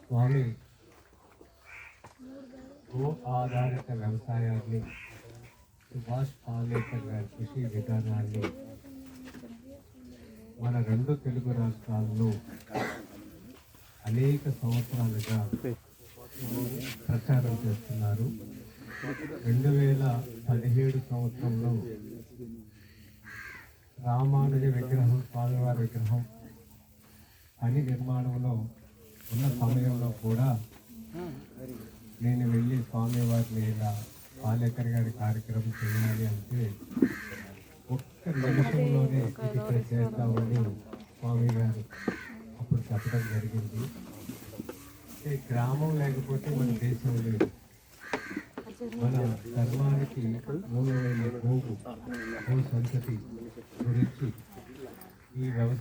స్వామి భూ ఆధారిత వ్యవసాయాన్ని సుభాష్ పాలేకర్ గారి కృషి విధానాన్ని మన రెండు తెలుగు రాష్ట్రాల్లో అనేక సంవత్సరాలుగా ప్రచారం చేస్తున్నారు. రెండు వేల పదిహేడు సంవత్సరంలో రామానుజ విగ్రహం స్వామివారి విగ్రహం పని నిర్మాణంలో ఉన్న సమయంలో కూడా నేను వెళ్ళి స్వామివారిని ఇలా పాలేకర్ గారి కార్యక్రమం చేయాలి అంటే ఒక్క నిమిషంలోనే ఇక్కడ చేస్తామని స్వామి గారు అప్పుడు చెప్పడం జరిగింది. గ్రామం లేకపోతే మన దేశం లేదు. మన ధర్మానికి మూలమైన గోవు భూ సంతతి గురించి ఈ వ్యవస్థ